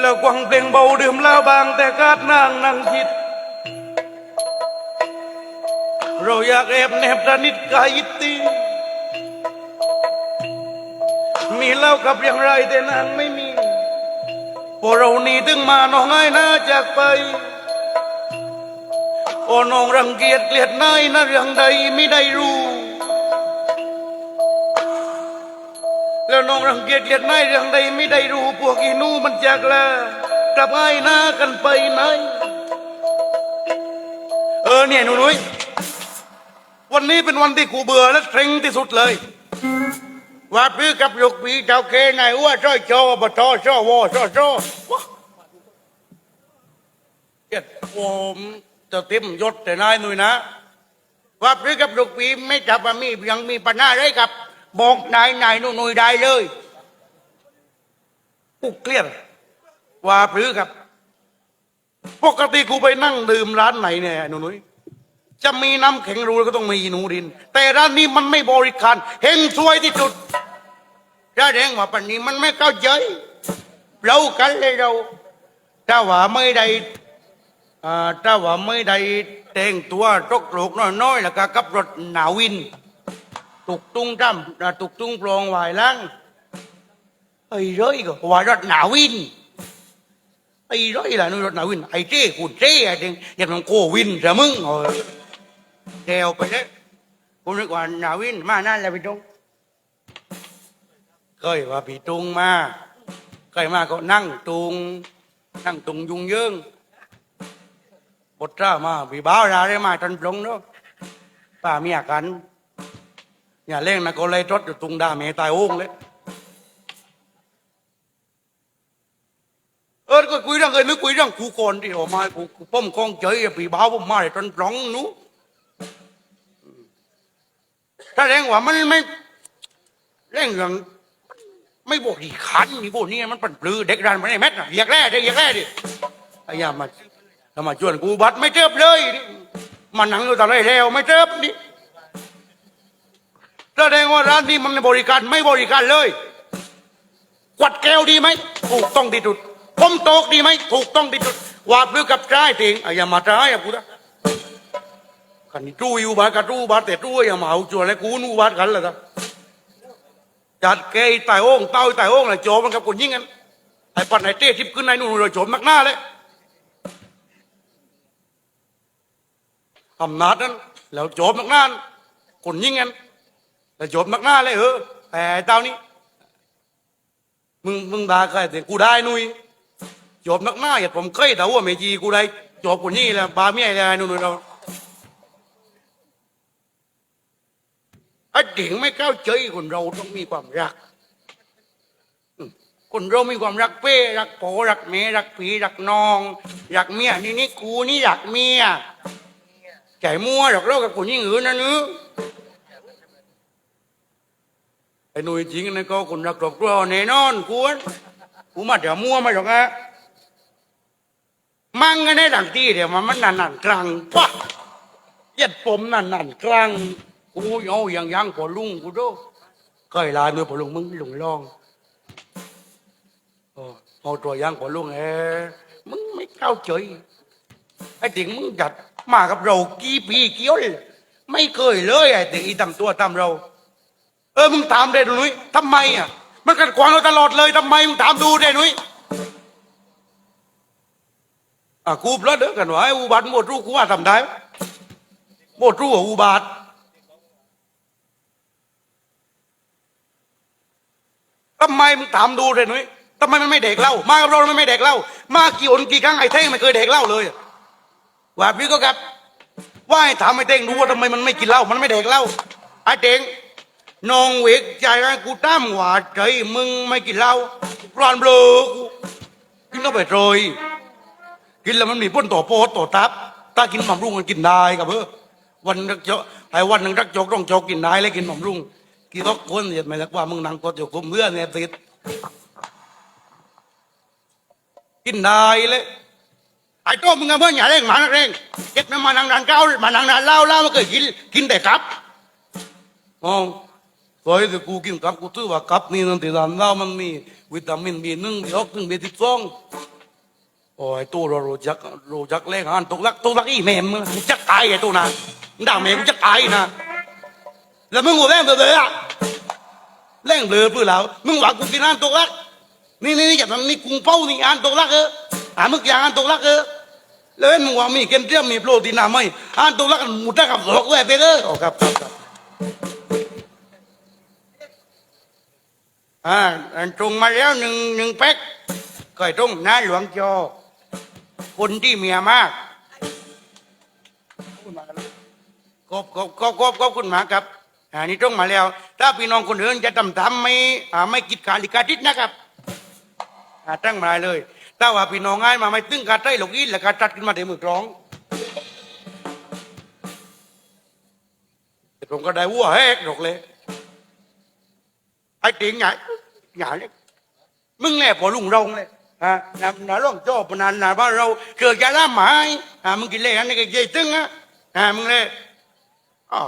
แล้วกวังเพลงเบาดื่มเล้าบางแต่กาดนางนั่งคิด เราอยากแอบแนบดานิดกายอิตตี มีเล้ากับอย่างไรแต่นางไม่มีพอเราหนีถึงมาน้องไอ้น่าจากไปพอน้องรังเกียจเกลียดนายนะเรื่องใดไม่ได้รู้ แล้วน้องรังเกียจเกลียดนายเรื่องใดไม่ได้รู้พวกอีนูมันจากลากลับไอ้หน้ากันไปไหนเออเนี่ยหนูนุ้ยวันนี้เป็นวันที่กูเบื่อและเทรงที่สุดเลย ว่าพื้กับลูกปีเจ้าเคนายว่าช่อยโจบทอช่อวอช่อช่อเจ็ดผมจะเต็มยศแต่นายหนุ่ยนะว่าพื้กับลูกปีไม่จับว่ามียังมีปัญหาอะไรกับ บอกนายนายหนุ่นุยได้เลยกูเครียดว่าพื้กับ ปกติกูไปนั่งดื่มร้านไหนเนี่ยหนูนุยจะมีน้ำแข็งรูแล้ก็ต้องมีหนูดิน แต่ร้านนี้มันไม่บริการเฮงซวยที่สุดร้านแดงว่าปันนี้มันไม่เข้าใจเรากันเลยเราถ้าว่าไม่ได้อ่าถ้าว่าไม่ได้แต่งตัวตกโลกน้อยๆแล้วก็กับรถหนาวิน ตุกตุ้งจ้ำตุกตุ้งปลองวายล้งไอ้ร้อยก็ว่ารถหนาวินไอ้ร้อยล่ะนู่นรถหนาวินไอ้เจ้กูเจ้ไอ้เด้งอยากลองโกวินจะมึงเออเดวไปเลยกูนึกว่าหนาวินมาหน้าแหละพี่ตุ้งเคยว่าพี่ตุ้งมาเคยมาก็นั่งตุงนั่งตุงยุงยืงบทจ้ามาพี่บ้าวราได้มาจนปลงเนาะป่ามีอาการ อย่าเล่นนะก็เลยรถอยู่ตุงด่าเมตายโอ่งเลยเออก็คุยเรื่องเอ้ยนึกคุยเรื่องกูก่อนที่ออกมากูป้อมกองเจยปีบ้าวผมมาเลยตอนร้องนู้ถ้าแรงว่ามันไม่แรงเรื่องไม่บกดีขันนี่พวกนี้มันปั่นปลือเด็กรันมาไอ้แม็กน่ะอยากแร่ดิอยากแร่ดิไอ้ยามาถ้ามาชวนกูบัดไม่เจ็บเลยนี่มันหนังอยู่ตอนไรแล้วไม่เจ็บนี่ แสดงว่าร้านนี้มันบริการไม่บริการเลยกวัดแก้วดีไหมถูกต้องที่สุดผมโต๊กดีไหมถูกต้องที่สุดวาเพื่อกับใจเองอย่ามาใจายอะกูนะขันจู้อยู่บ้านกับจู้บ้านแต่จู้อย่ามาเอาจวนแล้วกูนู่บ้านกันเลยครับจัดแกไอ้ตายโอ่งเต้าไตายโอ่งเลยโจมมันกับคนยิ่งกันไอ้ปัดไอ้เต้ทิพขึ้นในนู่นเราโจมนักหน้าเลยอำนาจนั้นแล้วโจมนักหน้าคนยิ่งกัน แล้วโจมนักหน้าเลยเออแต่ไอ้เต้านี้มึงมึงด่าใครแต่กูได้นุยจบนักหน้าอย่าผมเคยแต่ว่าไม่จีกูได้จบคนนี้แหละบาเมียอะไรนู่นเราไอ้เด็กไม่เข้าใจคนเราต้องมีความรัก คนเรามีความรักเป้รักโปรักเมรักผีรักน้อง รักเมียนี่นี่กูนี่รักเมียใจมั่วหรอกเรากับคนยิ่งอื่นนะนึก ไอ้หนุ่ยจริงนะก็คนรักครอบครัวแน่นอนควรกูมาเดี๋ยวมั่วมาหรอกฮะมั่งกันได้ดังที่เดี๋ยวมันมันนันนันกลางปะยัดผมนันนันกลางกูเอาอย่างยังพอลุงกูดูก็ไอ้ลายมือพอลุงมึงหลงลองเออเอาตัวยังพอลุงเออมึงไม่เข้าใจไอ้ติงมึงจัดมากับเรากี่ปีกี่ยวเลยไม่เคยเลยไอ้ติงอีทำตัวทำเรา เออมึงถามเด้หนุ้ยทำไมอะ มันกัดขวางเราตลอดเลยทำไมมึงถามดูเด้หนุ้ยอะกูพลิดเด้อกันวะอุบาทหมดรู้กูว่าทำได้หมดรู้ว่าอุบาททำไมมึงถามดูเด้หนุ้ยทำไมมันไม่เด็กเล่า มากับเรามันไม่เด็กเล่า มากี่อนกี่ครั้งไอ้เท่งไม่เคยเด็กเล่าเลยว่าพี่ก็ครับว่าให้ถามไอ้เท่งดูว่าทำไมมันไม่กินเหล้ามันไม่เด็กเล้าไอ้เท่ง น้องเวกใจให้กูตั้มว่าใจมึงไม่กินเหล้าปลานเบลอกูกินเข้าไปโรยกินแล้วมันมีพ้นต่อโพดต่อทับถ้ากินหม่ำรุ่งมันกินได้กับเพอวันนักเจาะไอ้วันหนึ่งรักจกต้องจกกินได้เลยกินหม่ำรุ่งกี่ต้องคนเหยียดไม่รักว่ามึงนั่งกดอยู่กุมเมื่อเนี่ยติดกินได้เลยไอ้โต้มึงเอาเมื่อหยาเร่งหมานักเร่งเก็บน้ำมานังนานเก้ามานังนานเหล้าเหล้ามันเคยกินกินแต่ครับอ๋ อ rồi thì cô kim cấp cô tư và cấp ni nên thì làm sao mình mi วิตามินบีหนึ่งบีหกถึงบีสิบสองโอ้ยตัวเราโรจักโรจักแรงหันตกลักตกลักอีแม่มึงจะตายไอ้ตัวนะด่าแม่กูจะตายนะแล้วมึงหัวแรงเบลออะแรงเบลอเพื่อเรามึงวังกูกินอันตกลักนี่นี่นี่อย่างนั้นนี่กุ้งเป้านี่อันตกลักเออหามึกอย่างอันตกลักเออแล้วเห็นมึงว่ามีเกมเทียมมีโปรตีนอะไหมอันตกลักหมุดได้กับหลอกแหวกไปเลยโอ้ครับครับครับ อ่าอันตรงมาแล้วหนึ่งหนึ่งแพ็คก็ตรงหน้าหลวงจอคนที่เมียมากกบกบกบกบกบคุณหมาครับอันนี้ตรงมาแล้ว ถ้าพี่น้องคนอื่นจะทำทำไม่อ่าไม่กิดกาลิกาทิศนะครับอ่าตั้งมาเลยถ้าว่าพี่น้องง่ายมาไม่ตึงการใต้หลกอินแล้วการตัดขึ้นมาเดี๋ยวมือกร้องผมก็ได้วัวแหกดอกเลย ไอ้ติงใหญ่ใหญ่เลยมึงแน่พอลุงรงเลยฮะนานาร่องจอบนานนาบ้านเราเกิดยาล่าหมายฮะมึงกินเลยอันนี้ก็เย่ตึงฮะฮะมึงเลยอ๋อ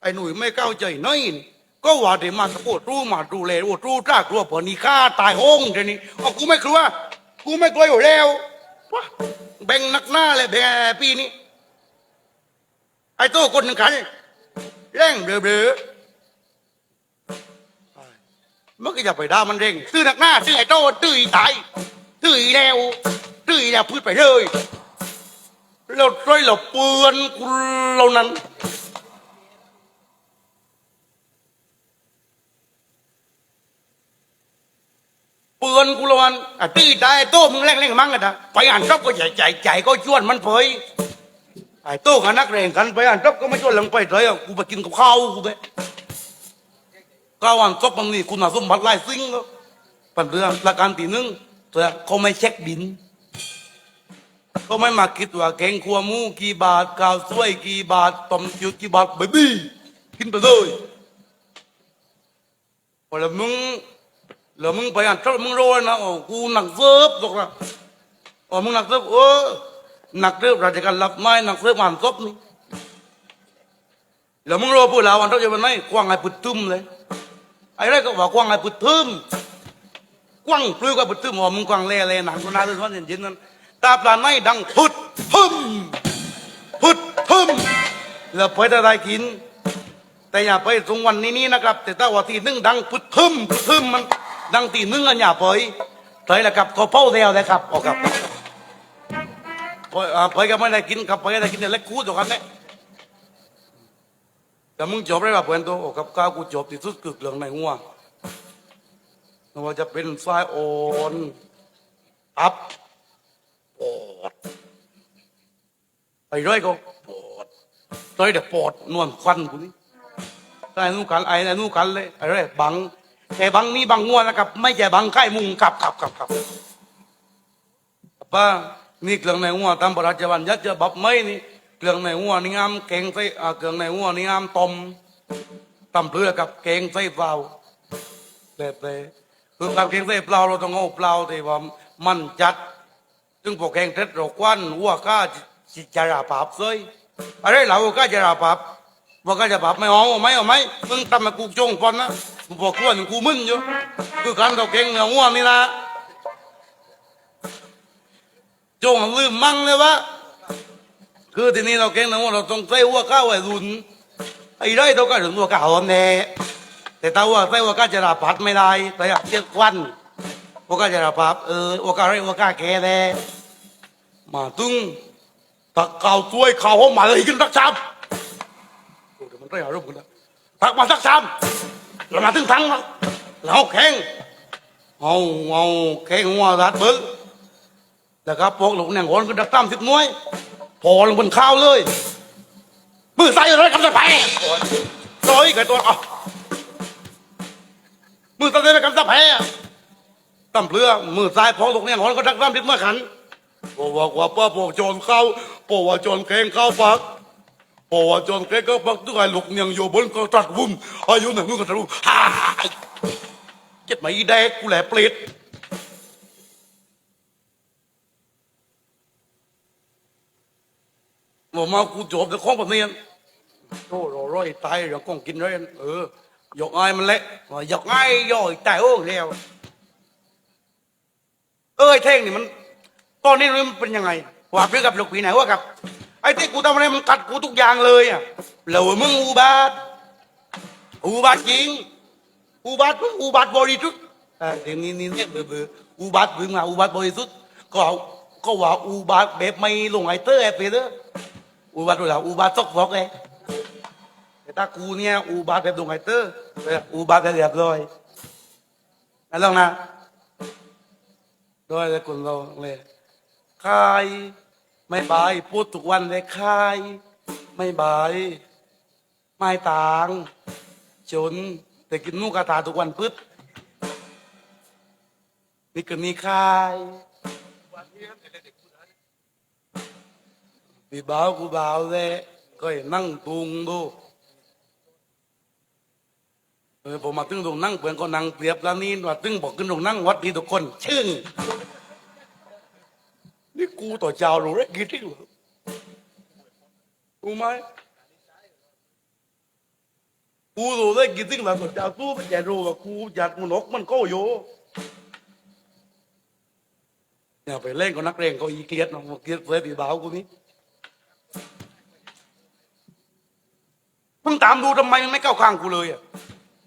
ไอ้หนุ่ยไม่เข้าใจน้อยก็ว่าเดี๋ยวมาสะโพดรู้มาดูแลว่ารู้จ้ากลัวพอนี่ฆ่าตายห้องเดี๋ยวนี้อ๋อกูไม่กลัวกูไม่กลัวอยู่แล้ววะแบ่งนักหน้าเลยแบ่งปีนี้ไอ้โต้คนหนึ่งขันแร่งเบลอ มันก็อย่าไปด่ามันเร่งตื้อหนักหน้าตื้อไอ้โตตื้ออีตายตื้ออีแล้วตื้ออีแล้วพูดไปเลยเราช่วยเราเปือนกูเรานั้นเปือนกูลวันอะตื้ตายไอ้โต้มึงแรงแรงมั่งกันนะไปอ่านรบก็ใหญ่ใจใจก็ชวนมันเผยไอ้โต้กับนักเรงกันไปอ่านรบก็ไม่ชวนหลังไปเลยอะกูไปกินกับข้าวกูไป ก้าวันจบมันนี่คุณสมบัติไล่ซิ่งก็เป็นเรื่องประการที่หนึ่งตัวเขาไม่เช็คบินเขาไม่มาคิดว่าแกงขัวมูกี่บาทข้าวสวยกี่บาทต้มจืดกี่บาทเบบี้กินไปเลยพอแล้วมึงแล้วมึงไปอ่านชอมึงโรยนะโอ้กูหนักเซิฟตกละโอ้มึงหนักเซิฟเออหนักเซิร์ฟราชการรับไม้หนักเซิฟอ่านจบนี่แล้วมึงโรยพูดแล้ววันเท่าจะวันไหนกว้างไอ้ปุดตุ้มเลย ไอ้ไรก็บอกกว้างไอ้ปุดทึมกว้างปลื้กว่าปุดทึมหัวมึงกว้างเล่เล่หนังกูน่าจะทนเย็นๆนั้นตาปลาไม่ดังพุดทึมพุดทึมแล้วไปได้กิน แต่อย่าไปตรงวันนี้นี้นะครับ แต่ถ้าว่าทีหนึงดังพุดทึมพุดทึมมันดังตีหนึงอันอย่าไปเถอยแหละครับก็เป้าเดียวเลยครับออกครับไปอ่าไปก็ไม่ได้กินครับไปก็ได้กินแต่เล็กคูดตัวกันเนี่ย แต่มึงจบได้ป่ะเพื่อนตัวโอ้กับก้าวกูจบที่สุดคือเรื่องในหัวไม่ว่าจะเป็นสายอ่อนอับปอดไปเรื่อยก็ปอดเตยเดี๋ยวปอดนวลควันกูนี่ไอ้นู่นกันไอ้นู่นกันเลยไอ้เรื่อยบังแต่บังนี่บังงัวนะครับ ไม่ใช่บังไข่มุงขับขับขับขับป้านี่เครื่องในหัวตามพระราชบัญญัติจะบับไม่นี่ เครื่องในหัวนี่งามแกงใส่อ่าเครื่องในหัวนี่งามต้มตำเปลือกับแกงใส่เปล่าแต่แต่คือการแกงใส่เปล่าเราต้องเอาเปล่าแต่ว่ามันจัดซึ่งพวกแกงเท็ดเราควันหัวก้าจิจาราภาพเซยอะไรเราก้าจาราภาพว่าก้าจะภาพไม่เอาไม่เอาไม่มึงทำมากูจงปอนนะมึงบอกกวนกูมึนอยู่คือการเราแกงเนื้อหัวนี่นะจงลืมมั่งเลยวะ คือทีนี้เราเก่งนะว่าเราต้องใส่หัวข้าวไอ้รุนไอ้ไรเราก็ถึงหัวข้าวแน่แต่ถ้าว่าใส่หัวข้าวจะราพัดไม่ได้แต่อยากเรียกควันหัวข้าวจะราพัดเออหัวข้าไรหัวข้าแก่แน่มาตึงตะเกาช่วยเขาเขามาเลยขึ้นทักช้ำโอ้เดี๋ยวมันได้อารมณ์กันนะทักมาทักช้ำเรามาถึงทั้งแล้วเราแข่งเอาเอาแข่งหัวรัดเบิ้ลแล้วครับพวกลูกเนี่ยงอนก็ดักตั้มสิบมวย พอลงบนข้าวเลยมือใส่เลยกำจะไปต่อยกับตัวอะมือใส่เลยกำจะแพ้ตั้มเปลือมือซ้ายพอลูกเนี่ยงอนก็ดักตั้มสิบมวยขันพอว่าว่าป้าพอโจรเข้าพอว่าโจรแกงเข้าปักพอว่าโจรแกงเข้าปักทุกไอ้ลูกเนียงอยู่บนก็ตัดวุ้มอายุหนึ่งก็ตัดวุ้มฮ่าเจ็ดไหมแดกกูแหละเปรต บอกมากูจบแต่ของแบบนี้โอ้รอร้อยตายเรื่องของกินเลยเออยกไอ้มันเละว่ายกไอ้ย่อยตายโอ้เร็วเอ้ยเท่งนี่มัน ตอนนี้มันเป็นยังไงว่าเพื่อกับลูกผีไหนวะกับ ไอ้ที่กูทำอะไรมันกัดกูทุกอย่างเลยอะแล้วมึงอุบาทอุบาทจริงอุบาทมึงอุบาทบริสุทธิ์เออเดี๋ยวนี้นี่เนี่ยเบื่อเบื่ออุบาทมึงมาอุบาทบริสุทธิ์ก็ก็ว่าอุบาทแบบไม่ลงไอเตอร์แอบไปเด้อ อุบาทอะไรอุบาทซอกฟอกไงแต่ถ้ากูเนี่ยอุบาทแบบลงไอเตอร์อุบาทแบบเรียบร้อยนั่นลองนะโดยเลยคนเราเลยใครไม่บายพูดทุกวันเลยใครไม่บายไม่ต่างจนแต่กินหมูกระทาทุกวันปึ๊ดนี่ก็มีคายพี่บ่าย ก็เห็นนั่งตุงดูผมมาตึงตรงนั่งเพื่อนก็นั่งเปรียบแล้วนี่ว่าตึงบอกขึ้นตรงนั่งวัดดีทุกคนชึ่งนี่กูต่อเจ้ารู้เรกี่ที่รอรู้ไหมกูรู้ได้กี่สิ่งหลังจาตู้ไปแกรู้ว่ากูอยากมันนกมันก็โยเนี่ยไปเล่นกับนักเรียนเขาอีเกียดเนาะเกียดเลยปีบ่าวกูนี่ มึงตามดูทำไมมึงไม่เข้าข้างกูเลยอะ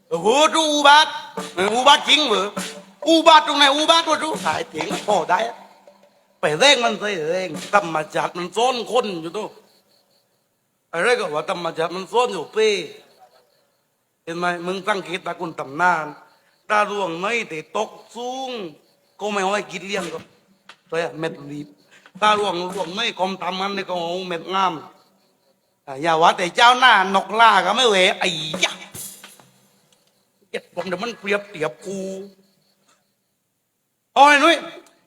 โอ้โหดูอุบาทเอออุบาทจริงเหรออุบาทตรงไหนอุบาทวะดูสายเถียงพอได้อะไปเร่งมันไปเร่งธรรมจักรมันซ้อนคนอยู่ตัวอะไรก็ว่าธรรมจักรมันซ้อนอยู่เป้เห็นไหมมึงตั้งเกตตาคุณตำนานตาดวงไม่แต่ตกสูงก็ไม่เอาไว้กินเลี้ยงก็เลยเม็ดรีบตาดวงดวงไม่กลมตำมันนี่ก็เอาเม็ดงาม อย่าว่าแต่เจ้าหน้านกล่าก็ไม่เวไอ้ยะเจ็ดผมเดี๋ยวมันเปรียบเทียบกูโอ้ยนุ้ย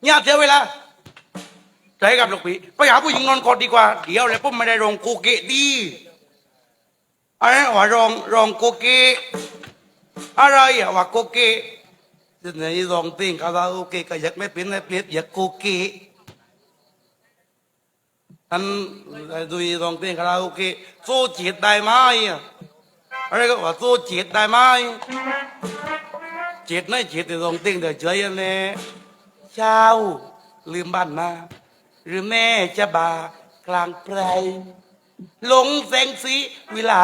อย่าเสียเวลาใจกับลูกพี่ไปหาผู้หญิงนอนกอดดีกว่า เดี๋ยวเลยผมไม่ได้ลงกูเกะดีอะไรว่ารองรองโกเกะอะไรอะว่าโกเกะไหนรองติงคาราโอเกะก็อยากไม่เป็นไม่เปลี่ยนอยากโกเกะ อันดูรองติงคาราโอเกะสู้จีดได้ไหมอะไรก็ว่าสู้จีดได้ไหมจีดไม่จีดแต่รองติงเดี๋ยวเฉยอันนี้เช้าลืมบ้านมาหรือแม่จะบากลางไพรหลงแสงสีวิไล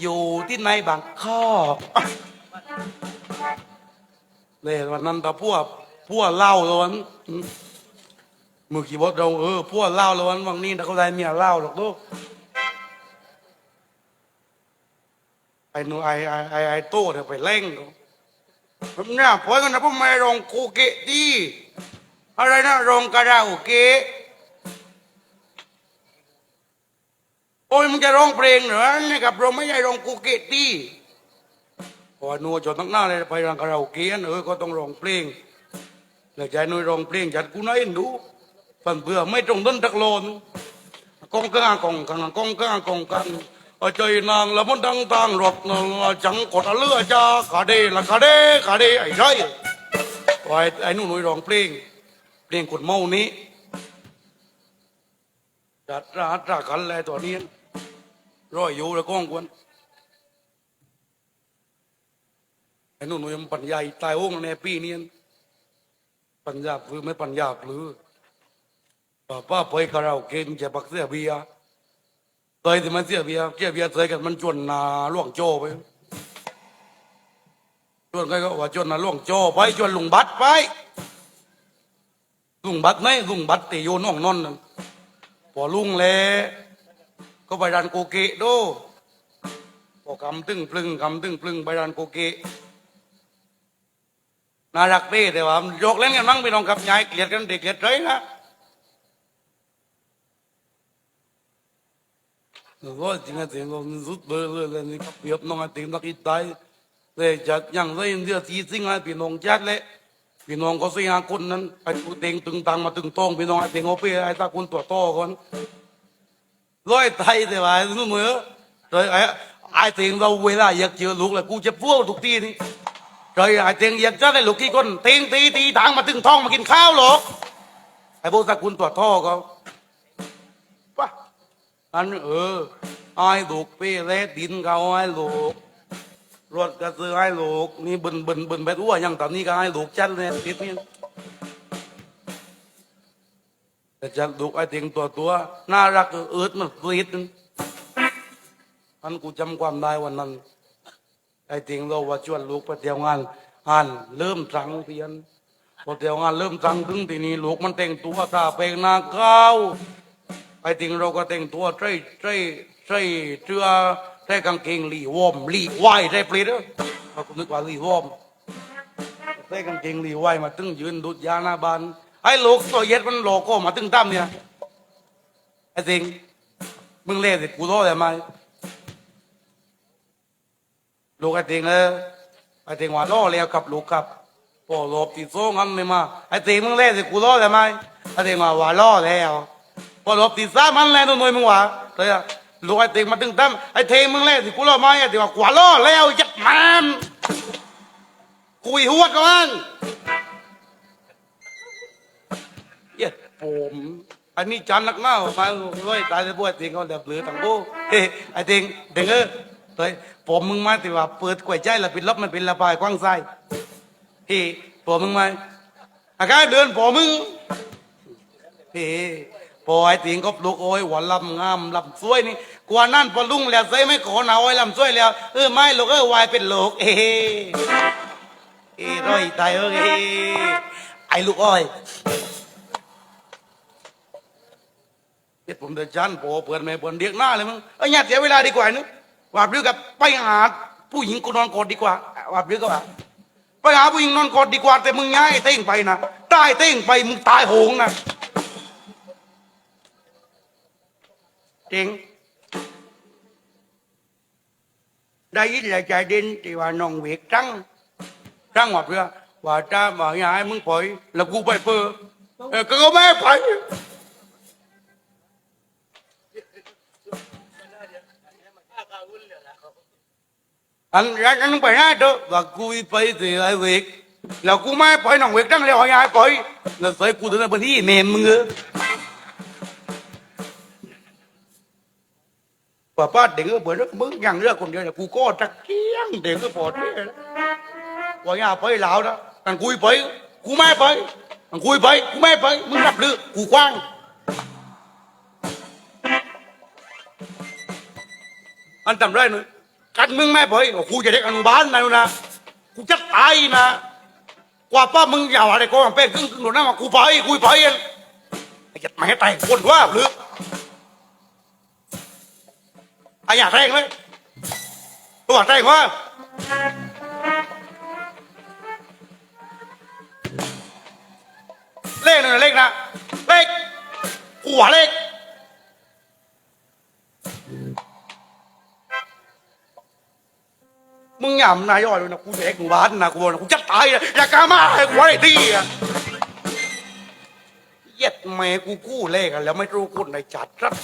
อยู่ที่ในบางข้อเลยวันนั้นตาพวกพวกเล่าแล้ววัน มือขี่บดเราเออพวกเล่าแล้ววันวันนี้ถ้าเขาได้เมียเล่าหรอกลูก ไอ้หนูไอ้ไอ้ไอ้ไอ้โต้เดี๋ยวไปเล่งเขาผมเนี่ยพอยกันนะผมไม่รองโคเกะดีอะไรนะรองคาราโอเกะโอ้ยมึงจะร้องเพลงเหรอนี่กับเราไม่ใช่ร้องกูเกตี้พอนัวจดตั้งหน้าเลยไปร้องคาราโอเกะเออก็ต้องร้องเพลงแล้วใจนุ้ยร้องเพลงจัดกูน้อยดู ฝันเบื่อไม่ตรงต้นตะโลนกองกางกองกังกองกางกองกังเอใจนางละมันดังตังรถนางจังกดเลือจ้าขาเดละขาเดขาเดไอ้ไรไอ้ไอ้นุ่นุ้ยร้องเพลงเพลงกดเมานี้จัดราตรากันแลตัวนี้ร้อยอยู่ล้วก้องกวนไอ้นู่นมันปัญญาตายโอ้งในปีนี้ปัญญาหรือไม่ปัญญาหรือ ป้าไปคาราโอเกะจะปักเสียเบียร์เตยที่มันเสียเบียร์เสียเบียร์เตยกันมันจวนนาล่วงโจไปจวนใครก็ว่าจวนนาล่วงโจไปจวนลุงบัตรไปลุงบัตรไหมลุงบัตรตีโยน้องนอนพอลุงแลก็ไปรันโกเกะโดพอกำตึงปลึงกำตึงปลึงไปรันโกเกะน่ารักเด้แต่ว่ามันยกเล่นกันมั้งไปน้องกับยายเกลียดกันเด็กเกลียดเลยนะ แล้วก็จริงๆจริงๆสุดเบอร์เลยเลยนี่เปรียบน้องไอติมนักอีตายเลยจัดอย่างไรเดียวทีสิ่งไอ้พี่น้องจัดเลยพี่น้องก็สี่ห้าคนนั้นไอ้กูเต็งตึงตังมาตึงตองพี่น้องไอ้เต็งเอาไปไอ้ตาคนตัวโตคนร้อยไทยแต่ว่านู่นเหมือ rồi ai ai tiền đâu quê là giật chưa luộc là cu chụp vua thuộc tiên đi rồi ai tiền giật cho đây lục kia con tiền tí tí thằng mà từng thong mà กินข้าวหรอกไอ้พวกตระกูลตัวท่อเขา อันเออไอ้ลูกเป้เล็ดินเขาไอ้ลูกรถกระสือไอ้ลูกนี่บึนบึนบึนไปรู้ว่ายังตอนนี้ก็ไอ้ลูกจัดเลยติดนี่แต่จะลูกไอ้เตียงตัวตัวน่ารักเอิดมันกรีดอันกูจำความได้วันนั้นไอ้เตียงเราว่าชวนลูกไปเที่ยวงานงานเริ่มตรังเพียนพอเที่ยวงานเริ่มตรังถึงทีนี้ลูกมันแต่งตัวตาเปลงหน้าก้า ไอ้เตียงเราก็แต่งตัวใส่ใส่ใส่เสื้อใส่กางเกงหลีวอมหลีไวายใส่ปลีดเด้อเขาก็นึกว่าลีวอมใส่กางเกงรีไหวมาตึงยืนดูดยาหน้าบ้านไอ้ลูกตัวเย็ดมันโลโก้มาตึงตั้มเนี่ยไอ้สิงมึงเล่สิกูรอดได้ไหมลูกไอ้สิงเออไอ้สิงว่าล่อแล้วกับลูกกับพอรบติดโซ่งั้นไม่มาไอ้สิงมึงเล่สิกูรอดได้ไหมไอ้สิงว่าว่าล่อแล้ว พอรบติดซ่ามันแล้วตัวหน่วยมึงว่าเลยอะลูกไอ้สิงมาตึงตั้มไอ้เทงมึงเล่สิกูรอดไหมไอ้สิงว่ากว่าล่อแล้วยัดมันคุยหัวกันเย็ดผมอันนี้จันนักหน้ามาร้อยตายจะบวชจริงเขาเดือบหรือทั้งโบเฮ้ไอ้เด้งเด้งเออเฮ้ยผมมึงมาที่ว่าเปิดกล้วยใจแล้วปิดลบมันเป็นระบายกว้างไส้เฮ้ผมมึงมาอาการเดินผมมึงเฮ้ พอไอ้ติงก็ปลุกโอ้ยหัวลำงามลำสวยนี่กว่านั่นพอลุงแล้วใส่ไม่ขอหนาโอ้ยลำสวยแล้วเออไม่ลูกเออวายเป็นลูกเอเอ้ร้อยตายเอ้ยไอ้ลูกอ้อยเด็ดผมเดินจันโปเปิดไม่เปิดเรียกหน้าเลยมึงเอ้ยอย่าเสียเวลาดีกว่านึกว่าเรื่องกับไปหาผู้หญิงกูนอนกอดดีกว่าว่าเรื่องก็ว่าไปหาผู้หญิงนอนกอดดีกว่าแต่มึงย้ายเต้งไปนะตายเต้งไปมึงตายโหงนะ เจ๋งได้ยิน là chạy đến thì ว่าน้องเวกจังจังว่าเพื่อว่าจ้าว่าอย่าให้มึงปล่อยแล้วกูไปเพื่อเออก็ไม่ให้ไปอันรักอันไปได้เด้อว่ากูไป thì ไอ้เวกแล้วกูไม่ให้ไปน้องเวกจังแล้วอย่าให้ไปแล้วใส่กูถึงในพื้นที่แม่มึงเออ ป้าป้าเด็กก็เปิดมึงยังเรื่องคนเดียวเนี่ยกูก็ตะเกียงเด็กก็ปอดเนี่ยว่าอย่าไปลาวนะกันคุยไปกูไม่ไปกันคุยไปกูไม่ไปมึงรับหรือกูกว้างอันทำไรหน่ยกันมึงไม่ไปกูจะเด็กอนุบาลนะนะกูจะตายนะกว่าป้ามึงอย่าอะไรก็เป็นกึ่งครึ่งหนูนะว่ากูไปกูไปเองไอ้ยัดไม่ให้ตายคนว่าหรือ ai nhà rèn đấy tôi bảo rèn quá lên này lên nè lên quả lên มึงหยำนายย่อยเลยนะกูเด็กกูบ้านนะกูบอกนะกูจะตายอะอย่ากล้ามาให้กูไอ้ดีอะเย็ดแม่กูกู้เลขอะแล้วไม่รู้คนไหนจัดครับ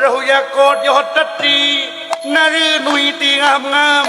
เราอยากกอดยอดตัดตีนารือหนุยตีงามงาม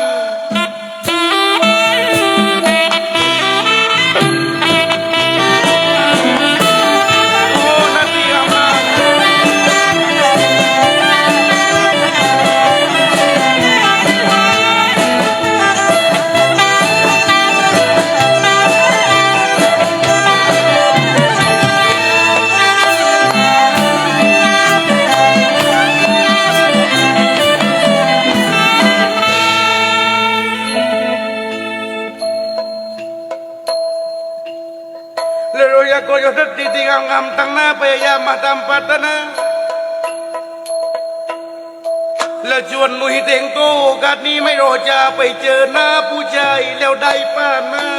แล้วชวนลุยเต็งโตโอกาสนี้ไม่รอจะไปเจอหน้าผู้ชายแล้วได้ป้าน้า